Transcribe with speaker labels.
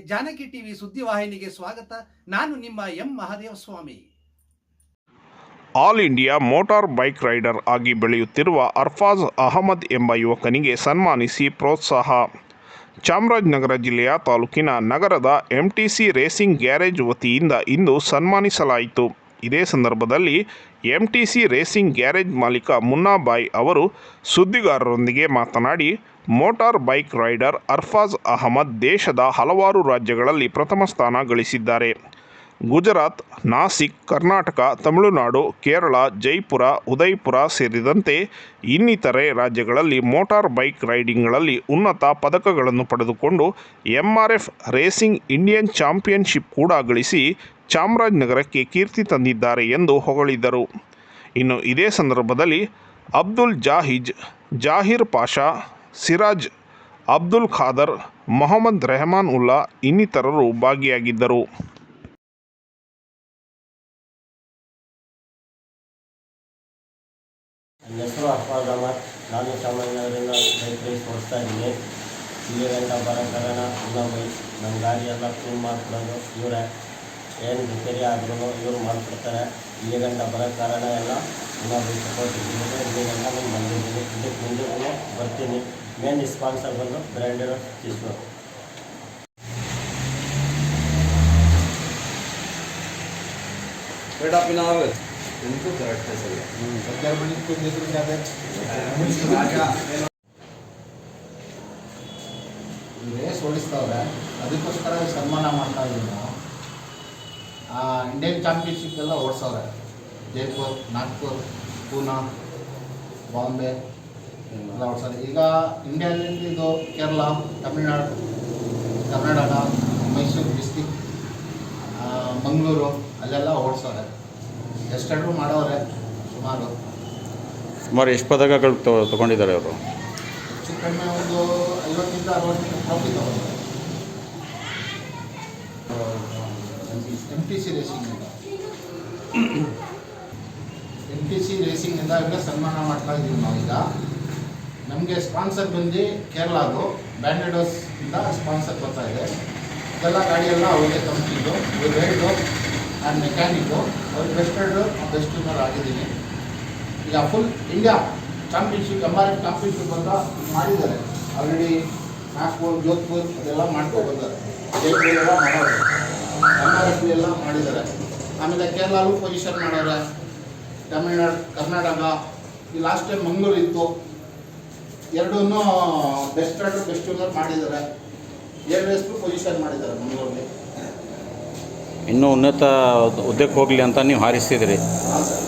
Speaker 1: Janaki TV ಸುದ್ದಿವಾಹಿನಿಗೆ ಸ್ವಾಗತ. ನಾನು ನಿಮ್ಮ M Mahadeva Swamy
Speaker 2: all India motor bike rider ಆಗಿ ಬೆಳೆಯುತ್ತಿರುವ ಅರ್ಫಾಜ್ ಅಹಮದ್ ಎಂಬ ಯುವಕನಿಗೆ ಸನ್ಮಾನಿಸಿ ಪ್ರೋತ್ಸಾಹ. ಚಾಮರಾಜನಗರ ಜಿಲ್ಲೆಯ ತಾಲೂಕಿನ ನಗರದ ಎಂಟಿಸಿ ರೇಸಿಂಗ್ ಗ್ಯಾರೇಜ್ ವತಿಯಿಂದ ಇಂದು ಸನ್ಮಾನಿಸಲಾಯಿತು. ಇದೇ ಸಂದರ್ಭದಲ್ಲಿ ಎಂಟಿಸಿ ರೇಸಿಂಗ್ ಗ್ಯಾರೇಜ್ ಮಾಲೀಕ ಮುನ್ನಾಬಾಯ್ ಅವರು ಸುದ್ದಿಗಾರರೊಂದಿಗೆ ಮಾತನಾಡಿ, motor bike rider Arfaz Ahmed ದೇಶದ ಹಲವಾರು ರಾಜ್ಯಗಳಲ್ಲಿ ಪ್ರಥಮ ಸ್ಥಾನ ಗಳಿಸಿದ್ದಾರೆ. ಗುಜರಾತ್, ನಾಸಿಕ್, ಕರ್ನಾಟಕ, ತಮಿಳುನಾಡು, ಕೇರಳ, ಜೈಪುರ, ಉದಯ್ಪುರ ಸೇರಿದಂತೆ ಇನ್ನಿತರೆ ರಾಜ್ಯಗಳಲ್ಲಿ ಮೋಟಾರ್ ಬೈಕ್ ರೈಡಿಂಗ್ಗಳಲ್ಲಿ ಉನ್ನತ ಪದಕಗಳನ್ನು ಪಡೆದುಕೊಂಡು ಎಂಆರ್ಎಫ್ ರೇಸಿಂಗ್ ಇಂಡಿಯನ್ ಚಾಂಪಿಯನ್ಶಿಪ್ ಕೂಡ ಗಳಿಸಿ ಚಾಮರಾಜನಗರಕ್ಕೆ ಕೀರ್ತಿ ತಂದಿದ್ದಾರೆ ಎಂದು ಹೊಗಳಿದರು. ಇನ್ನು ಇದೇ ಸಂದರ್ಭದಲ್ಲಿ ಅಬ್ದುಲ್ ಜಾಹಿಜ್, ಜಾಹಿರ್ ಪಾಷಾ, ಸಿರಾಜ್, ಅಬ್ದುಲ್ ಖಾದರ್, ಮೊಹಮ್ಮದ್ ರೆಹಮಾನ್ ಉಲ್ಲಾ ಇನ್ನಿತರರು ಭಾಗಿಯಾಗಿದ್ದರು.
Speaker 3: ನನ್ನ ಹೆಸರು ಅಫ್ವಾಜ್ ಅಹಮದ್. ನಾನು ಚಾಮರಾಜನಗರದಿಂದ ಬೈಕ್ ರೇಸ್ ಓಡಿಸ್ತಾ ಇದ್ದೀನಿ. ಇಲ್ಲಿ ಬರೋ ಕಾರಣ ಇನ್ನೂ ಬೈಕ್ ನನ್ನ ಗಾಡಿ ಎಲ್ಲ ಕ್ಲೀನ್ ಮಾಡಿಕೊಡೋದು ಇವರೇ. ಏನು ರಿಪೇರಿ ಆದ್ರೂ ಇವರು ಮಾಡಿಕೊಡ್ತಾರೆ. ಇಲ್ಲಿ ಗಂಟ ಬರೋ ಕಾರಣ ಎಲ್ಲ ಇನ್ನೊಬ್ಬರು ಸಪೋರ್ಟ್ ಇದ್ದೀನಿ ಇಲ್ಲಿಗೆಲ್ಲ ನಾನು ಬಂದಿದ್ದೀನಿ ಇದಕ್ಕೆ ಬರ್ತೀನಿ. ಮೇನ್ ಸ್ಪಾನ್ಸರ್ ಬಂದು ಬ್ರ್ಯಾಂಡರ್ ಟಿಶ್ಯೂ
Speaker 4: ಬೇಡಪ್ಪಿನ ಆಗೋದು ಎಂತೂ ಕರೆಕ್ಟ್ ಸರಿ ಸರ್ಕಾರ ಮನೆ
Speaker 5: ಕುಂದಿದ್ರು ಓಡಿಸ್ತಾವ್ರೆ ಅದಕ್ಕೋಸ್ಕರ ಸನ್ಮಾನ ಮಾಡ್ತಾ ಇದ್ದೀವಿ ಇಂಡಿಯನ್ ಚಾಂಪಿಯನ್ಶಿಪ್ ಎಲ್ಲ ಓಡಿಸವ್ರೆ. ಜೈಪುರ್ ನಾಗ್ಪುರ್ ಪೂನಾ ಬಾಂಬೆ ಎಲ್ಲ ಓಡಿಸೋರೆ ಈಗ ಇಂಡಿಯಾದಲ್ಲಿ ಇದು ಕೇರಳ ತಮಿಳ್ನಾಡು ಕರ್ನಾಟಕ ಮೈಸೂರು ಡಿಸ್ಟಿಕ್ ಮಂಗಳೂರು ಅಲ್ಲೆಲ್ಲ ಓಡಿಸೋರೆ ಎಷ್ಟೆರಡು ಮಾಡೋರೆ ಸುಮಾರು.
Speaker 6: ಸುಮಾರು ಎಷ್ಟು ಪದಕಗಳು ತೊಗೊಂಡಿದ್ದಾರೆ ತಗೊಂಡಿದ್ದಾರೆ ಅವರು?
Speaker 5: ಹೆಚ್ಚು ಕಡಿಮೆ ಒಂದು ಐವತ್ತಿಂದ ಅರವತ್ತಿಂದ ಟ್ರಾಫಿ ತಗೊಂಡ್ರೆ ಎಂ ಟಿ ಸಿ ರೇಸಿಂಗಿಂದ ಎಂ ಟಿ ಸಿ ರೇಸಿಂಗಿಂದ ಈಗ ಸನ್ಮಾನ ಮಾಡ್ತಾ ಇದ್ದೀವಿ ನಾವೀಗ ನಮಗೆ ಸ್ಪಾನ್ಸರ್ ಬಂದು ಕೇರಳದು ಬ್ಯಾಂಡೆಡೋಸ್ ಇಂದ ಸ್ಪಾನ್ಸರ್ ಬರ್ತಾ ಇದೆ. ಇದೆಲ್ಲ ಗಾಡಿಯೆಲ್ಲ ಅವರಿಗೆ ಕಂಪ್ನಿದು ಇವ್ರು ರೈಡು ಆ್ಯಂಡ್ ಮೆಕ್ಯಾನಿಕ್ಕು ಅವ್ರು ಬೆಸ್ಟ್ ರೈಡು ಬೆಸ್ಟ್ ವಿನ್ನರ್ ಆಗಿದ್ದೀನಿ. ಈಗ full India championship M R F championship ಅಂತ ಮಾಡಿದ್ದಾರೆ. ಆಲ್ರೆಡಿ ನಾಗ್ಪುರ್ ಜೋಧ್ಪುರ್ ಅದೆಲ್ಲ ಮಾಡ್ಕೊಂಡು ಎಲ್ಲ ಮಾಡೋರು. ಎಂ ಆರ್ ಎಫ್ ಎಲ್ಲ ಮಾಡಿದ್ದಾರೆ. ಆಮೇಲೆ ಕೇರಳಲ್ಲೂ ಪೊಸಿಷನ್ ಮಾಡೋರೆ ತಮಿಳ್ನಾಡು ಕರ್ನಾಟಕ ಈ ಲಾಸ್ಟ್ ಟೈಮ್ ಮಂಗಳೂರು ಇತ್ತು. ಎರಡೂ ಬೆಸ್ಟ್ ರೈಡರ್ ಬೆಸ್ಟ್ ಓನರ್ ಮಾಡಿದ್ದಾರೆ. ಎರಡು ಎಷ್ಟು ಪೊಸಿಷನ್ ಮಾಡಿದ್ದಾರೆ ಮಂಗಳೂರಲ್ಲಿ
Speaker 6: ಇನ್ನೂ ಉನ್ನತ ಹುದ್ದೆಗೆ ಹೋಗಲಿ ಅಂತ ನೀವು ಹಾರಿಸ್ತಿದ್ದೀರಿ
Speaker 5: ಹಾಂ ಸರ್